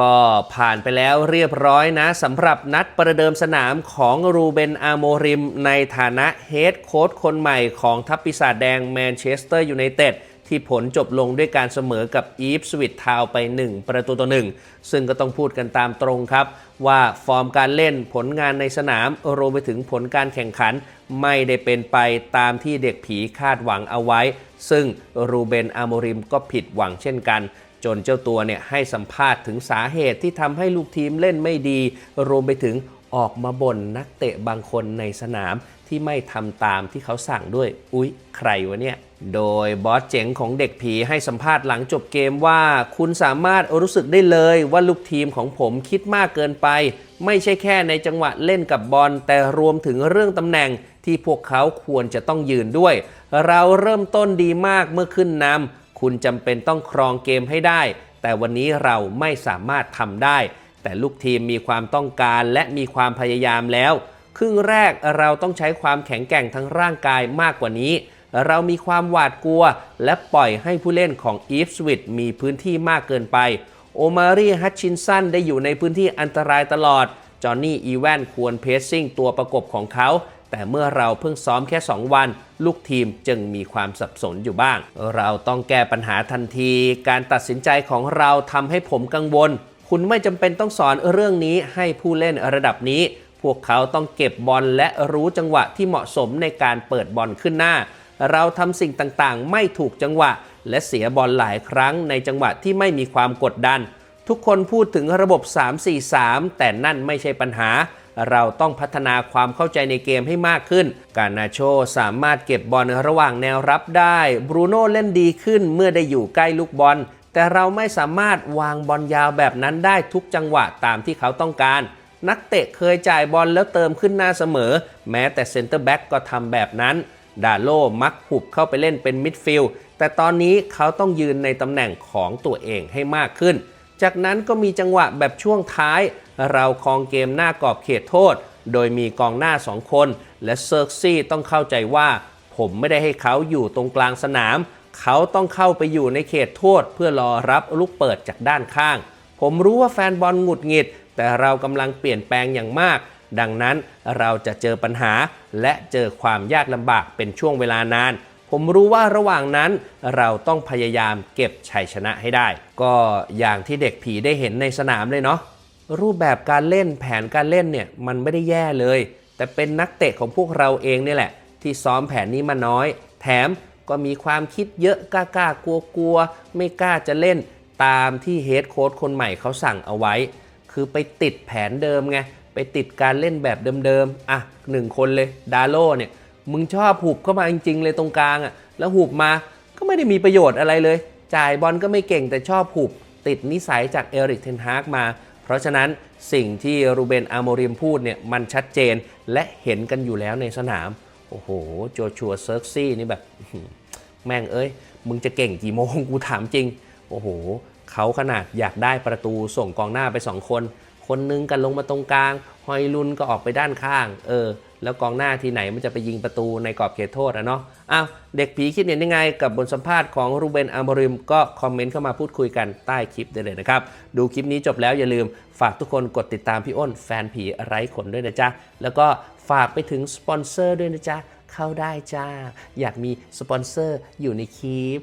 ก็ผ่านไปแล้วเรียบร้อยนะสำหรับนัดประเดิมสนามของรูเบนอาโมริม ในฐานะเฮดโค้ชคนใหม่ของทัพปีศาจแดงแมนเชสเตอร์ยูไนเต็ดที่ผลจบลงด้วยการเสมอกับอีฟสวิตทาวไป 1 ประตูต่อหนึ่งซึ่งก็ต้องพูดกันตามตรงครับ ว่าฟอร์มการเล่นผลงานในสนามรวมไปถึงผลการแข่งขัน ไม่ได้เป็นไปตามที่เด็กผีคาดหวังเอาไว้ ซึ่งรูเบนอาโมริมก็ผิดหวังเช่นกัน จนเจ้าตัวเนี่ยให้สัมภาษณ์ถึงสาเหตุที่ทำให้ลูกทีมเล่นไม่ดี รวมไปถึงออกมาบ่นนักเตะบางคนในสนามที่ไม่ทำตามที่เขาสั่งด้วย อุ๊ย ใครวะเนี่ย โดยบอสเจ๋งของเด็กผีให้สัมภาษณ์หลังจบเกมว่า คุณสามารถรู้สึกได้เลยว่าลูกทีมของผมคิดมากเกินไป ไม่ใช่แค่ในจังหวะเล่นกับบอล แต่รวมถึงเรื่องตำแหน่งที่พวกเขาควรจะต้องยืนด้วย เราเริ่มต้นดีมากเมื่อขึ้นนำ คุณจำเป็นต้องครองเกมให้ได้ แต่วันนี้เราไม่สามารถทำได้ แต่ลูกทีมมีความต้องการและมีความพยายามแล้ว ครึ่งแรกเราต้องใช้ความแข็งแกร่งทั้งร่างกายมากกว่านี้ เรามีความหวาดกลัว และปล่อยให้ผู้เล่นของอีฟสวิตมีพื้นที่มากเกินไปโอมารีฮัตชินสันได้อยู่ในพื้นที่อันตรายตลอด จอห์นนี่อีแวนควรเพสซิ่งตัวประกบของเขา แต่เมื่อเราเพิ่งซ้อมแค่ 2 วัน ลูกทีมจึงมีความสับสนอยู่บ้าง เราต้องแก้ปัญหาทันที การตัดสินใจของเราทำให้ผมกังวล คุณไม่จำเป็นต้องสอนเรื่องนี้ให้ผู้เล่นระดับนี้ พวกเขาต้องเก็บบอลและรู้จังหวะที่เหมาะสมในการเปิดบอลขึ้นหน้า เราทำสิ่งต่างๆ ไม่ถูกจังหวะ และเสียบอลหลายครั้งในจังหวะที่ไม่มีความกดดัน ทุกคนพูดถึงระบบ 3-4-3 แต่นั่นไม่ใช่ปัญหา เราต้องพัฒนาความเข้าใจในเกมให้มากขึ้น การนาโชสามารถเก็บบอลระหว่างแนวรับได้ บรูโน่เล่นดีขึ้นเมื่อได้อยู่ใกล้ลูกบอล แต่เราไม่สามารถวางบอลยาวแบบนั้นได้ทุกจังหวะตามที่เขาต้องการ นักเตะเคยจ่ายบอลแล้วเติมขึ้นหน้าเสมอ แม้แต่เซนเตอร์แบ็กก็ทำแบบนั้นดาโลมักหุบเข้าไปเล่นเป็นมิดฟิลด์แต่ตอนนี้เขาต้องยืนในตำแหน่งของตัวเองให้มากขึ้น จากนั้นก็มีจังหวะแบบช่วงท้าย เราครองเกมหน้ากรอบเขตโทษ โดยมีกองหน้า2คน และเซิร์กซี่ต้องเข้าใจว่า ผมไม่ได้ให้เขาอยู่ตรงกลางสนาม เขาต้องเข้าไปอยู่ในเขตโทษ เพื่อรอรับลูกเปิดจากด้านข้าง ผมรู้ว่าแฟนบอลหงุดหงิด แต่เรากำลังเปลี่ยนแปลงอย่างมาก ดังนั้นเราจะเจอปัญหาและเจอความยากลำบากเป็นช่วงเวลานาน ผมรู้ว่าระหว่างนั้นเราต้องพยายามเก็บชัยชนะให้ได้ ก็อย่างที่เด็กผีได้เห็นในสนามเลยเนาะรูปแบบการเล่นแผนการเล่นเนี่ยมันไม่ได้แย่เลย แต่เป็นนักเตะของพวกเราเองนี่แหละ ที่ซ้อมแผนนี้มาน้อย แถมก็มีความคิดเยอะกล้ากล้ากลัวกลัวๆไม่กล้าจะเล่นตามที่เฮดโค้ชคนใหม่เขาสั่งเอาไว้ คือไปติดแผนเดิมไงไปติดการเล่นแบบเดิมๆอะหนึ่งคนเลยดาโลเนี่ย มึงชอบหุบเข้ามาจริง ๆ เลยตรงกลางอะแล้วหุบมาก็ไม่ได้มีประโยชน์อะไรเลย จ่ายบอลก็ไม่เก่งแต่ชอบหุบ ติดนิสัยจากเอริกเทนฮากมา เพราะฉะนั้นสิ่งที่รูเบนอาโมริมพูดเนี่ยมันชัดเจนและเห็นกันอยู่แล้วในสนาม โอ้โหโจชัวเซิร์กซี่นี่แบบแม่งเอ้ย มึงจะเก่งกี่โมงกูถามจริง โอ้โหเขาขนาดอยากได้ประตูส่งกองหน้าไป2คน คนนึงกันลงมาตรงกลางฮอยลุนก็ออกไปด้านข้าง เออ แล้วกองหน้าที่ไหนมันจะไปยิงประตูในกรอบเขตโทษอะเนาะ อ้าว เด็กผีคิดเห็นยังไงกับบทสัมภาษณ์ของรูเบนอาร์มริม ก็คอมเมนต์เข้ามาพูดคุยกันใต้คลิปได้เลยนะครับ ดูคลิปนี้จบแล้วอย่าลืมฝากทุกคนกดติดตามพี่อ้น แฟนผีไร้ขนด้วยนะจ๊ะ แล้วก็ฝากไปถึงสปอนเซอร์ด้วยนะจ๊ะ เข้าได้จ้า อยากมีสปอนเซอร์อยู่ในคลิป